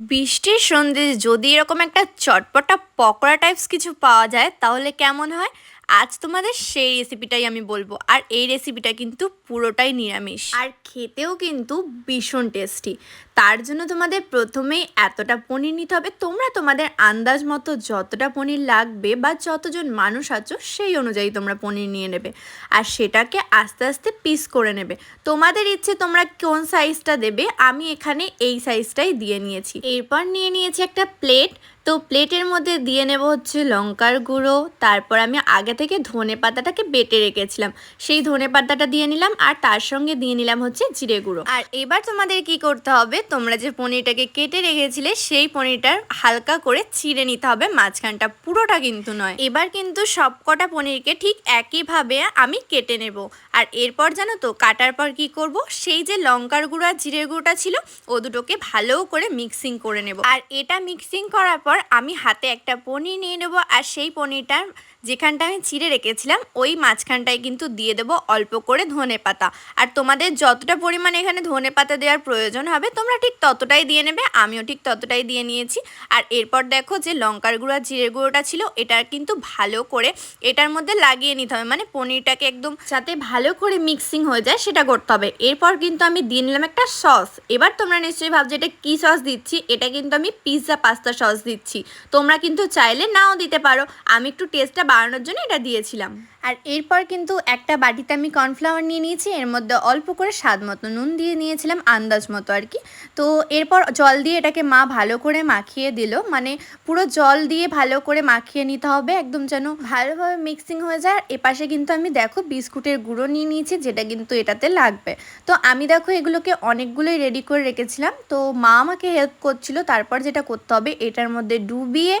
বৃষ্টির সন্ধে যদি এরকম একটা চটপটা পকোড়া টাইপস কিছু পাওয়া যায় তাহলে কেমন হয়? আজ তোমাদের সেই রেসিপিটাই আমি বলব। আর এই রেসিপিটা কিন্তু পুরোটাই নিরামিষ। আর খেতেও কিন্তু ভীষণ টেস্টি তার জন্য তোমাদের প্রথমেই এতটা পনির নিতে হবে। তোমরা তোমাদের আন্দাজ মতো যতটা পনির লাগবে বা যতজন মানুষ আছো, সেই অনুযায়ী তোমরা পনির নিয়ে নেবে। আর সেটাকে আস্তে আস্তে পিস করে নেবে। তোমাদের ইচ্ছে তোমরা কোন সাইজটা দেবে, আমি এখানে এই সাইজটাই দিয়ে নিয়েছি। এরপর নিয়ে নিয়েছি একটা প্লেট তো প্লেটের মধ্যে দিয়ে নেব হচ্ছে লঙ্কার গুঁড়ো, তারপর আমি আগে থেকে ধনে পাতাটাকে বেটে রেখেছিলাম। সেই ধনে পাতাটা দিয়ে নিলাম আর তার সঙ্গে দিয়ে নিলাম হচ্ছে জিরে গুঁড়ো। আর এবার তোমাদের কি করতে হবে, তোমরা যে পনিরটাকে কেটে রেখেছিলে, সেই পনিরটার হালকা করে চিড়ে নিতে হবে, মাঝখানটা পুরোটা কিন্তু নয়। এবার কিন্তু সব কটা পনিরকে ঠিক একইভাবে আমি কেটে নেব। আর এরপর জানো তো, কাটার পর কি করব, সেই যে লঙ্কার গুঁড়ো আর জিরের গুঁড়োটা ছিল, ও দুটোকে ভালো করে মিক্সিং করে নেব। আর এটা মিক্সিং করার পর আমি হাতে একটা পনির নিয়ে নেব আর সেই পনিরটার যেখানটা আমি চিড়ে রেখেছিলাম, ওই মাঝখানটায় কিন্তু দিয়ে দেবো অল্প করে ধনে পাতা। আর তোমাদের যতটা পরিমাণে এখানে ধনে পাতা দেওয়ার প্রয়োজন হবে, তোমরা ঠিক ততটাই দিয়ে নেবে, আমিও ঠিক ততটাই দিয়ে নিয়েছি। আর এরপর দেখো যে লঙ্কার গুঁড়ো জিরের গুঁড়োটা ছিল, এটা কিন্তু ভালো করে এটার মধ্যে লাগিয়ে নিতে হবে। মানে পনিরটাকে একদম যাতে ভালো করে মিক্সিং হয়ে যায়, সেটা করতে হবে। এরপর কিন্তু আমি দিয়ে নিলাম একটা সস। এবার তোমরা নিশ্চয়ই ভাবছ, এটা কী সস দিচ্ছি? এটা কিন্তু আমি পিৎজা পাস্তা সস দিচ্ছি। তোমরা কিন্তু চাইলে নাও দিতে পারো। আমি একটু টেস্টটা বাড়ানোর জন্য এটা দিয়েছিলাম। আর এরপর কিন্তু একটা বাটিতে আমি কর্নফ্লাওয়ার নিয়ে নিয়েছি, এর মধ্যে অল্প করে স্বাদ মতো নুন দিয়ে নিয়েছিলাম, আন্দাজ মতো আর কি। তো এরপর জল দিয়ে এটাকে মা ভালো করে মাখিয়ে দিল মানে পুরো জল দিয়ে ভালো করে মাখিয়ে নিতে হবে, একদম যেন ভালোভাবে মিক্সিং হয়ে যায়। আর এপাশে কিন্তু আমি দেখো বিস্কুটের গুঁড়ো নিয়ে নিয়েছি, যেটা কিন্তু এটাতে লাগবে। তো আমি দেখো এগুলোকে অনেকগুলোই রেডি করে রেখেছিলাম। তো মা আমাকে হেল্প করছিল, তারপর যেটা করতে হবে, এটার মধ্যে ডুবিয়ে,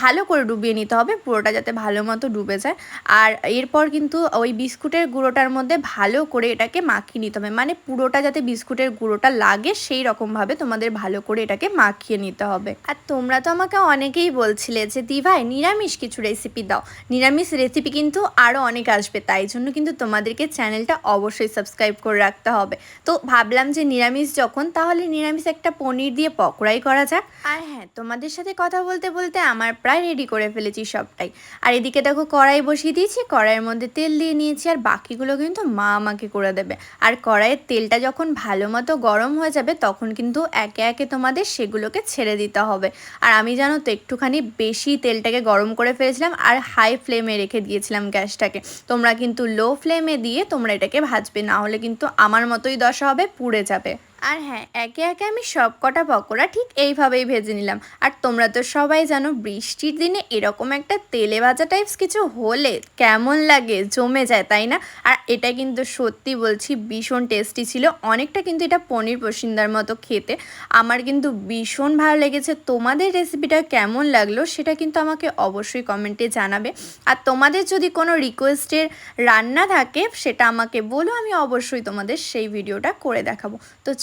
ভালো করে ডুবিয়ে নিতে হবে, পুরোটা যাতে ভালো মতো ডুবে যায়। আর এরপর কিন্তু ওই বিস্কুটের গুঁড়োটার মধ্যে ভালো করে এটাকে মাখিয়ে নিতে হবে। মানে পুরোটা যাতে বিস্কুটের গুঁড়োটা লাগে, সেই রকমভাবে তোমাদের ভালো করে এটাকে মাখিয়ে নিতে হবে। আর তোমরা তো আমাকে অনেকেই বলছিলে যে দি ভাই নিরামিষ কিছু রেসিপি দাও। নিরামিষ রেসিপি কিন্তু আরও অনেক আসবে, তাই জন্য কিন্তু তোমাদেরকে চ্যানেলটা অবশ্যই সাবস্ক্রাইব করে রাখতে হবে। তো ভাবলাম যে, নিরামিষ যখন, তাহলে নিরামিষ একটা পনির দিয়ে পকোড়াই করা যাক। আর হ্যাঁ তোমাদের সাথে কথা বলতে বলতে আমার প্রায় রেডি করে ফেলেছি সবটাই। আর এদিকে দেখো কড়াই বসিয়ে দিয়েছি, কড়াইয়ের মধ্যে তেল দিয়ে নিয়েছি আর বাকিগুলো কিন্তু মা আমাকে করে দেবে। আর কড়াইয়ের তেলটা যখন ভালো মতো গরম হয়ে যাবে, তখন কিন্তু একে একে তোমাদের সেগুলোকে ছেড়ে দিতে হবে। আর আমি জানো তো একটুখানি বেশি তেলটাকে গরম করে ফেলেছিলাম আর হাই ফ্লেমে রেখে দিয়েছিলাম গ্যাসটাকে। তোমরা কিন্তু লো ফ্লেমে দিয়ে তোমরা এটাকে ভাজবে, না হলে কিন্তু আমার মতোই দশা হবে, পুড়ে যাবে। আর হ্যাঁ একে একে আমি সব কটা পকোড়া ঠিক এইভাবেই ভেজে নিলাম। আর তোমরা তো সবাই জানো, বৃষ্টির দিনে এরকম একটা তেলে ভাজা টাইপস কিছু হলে কেমন লাগে, জমে যায়, তাই না? আর এটা কিন্তু সত্যি বলছি, ভীষণ টেস্টি ছিল। অনেকটা কিন্তু এটা পনির পসিন্দার মতো খেতে। আমার কিন্তু ভীষণ ভালো লেগেছে। তোমাদের রেসিপিটা কেমন লাগল সেটা কিন্তু আমাকে অবশ্যই কমেন্টে জানাবে। আর তোমাদের যদি কোনো রিকোয়েস্টের রান্না থাকে, সেটা আমাকে বলো, আমি অবশ্যই তোমাদের সেই ভিডিওটা করে দেখাবো। তো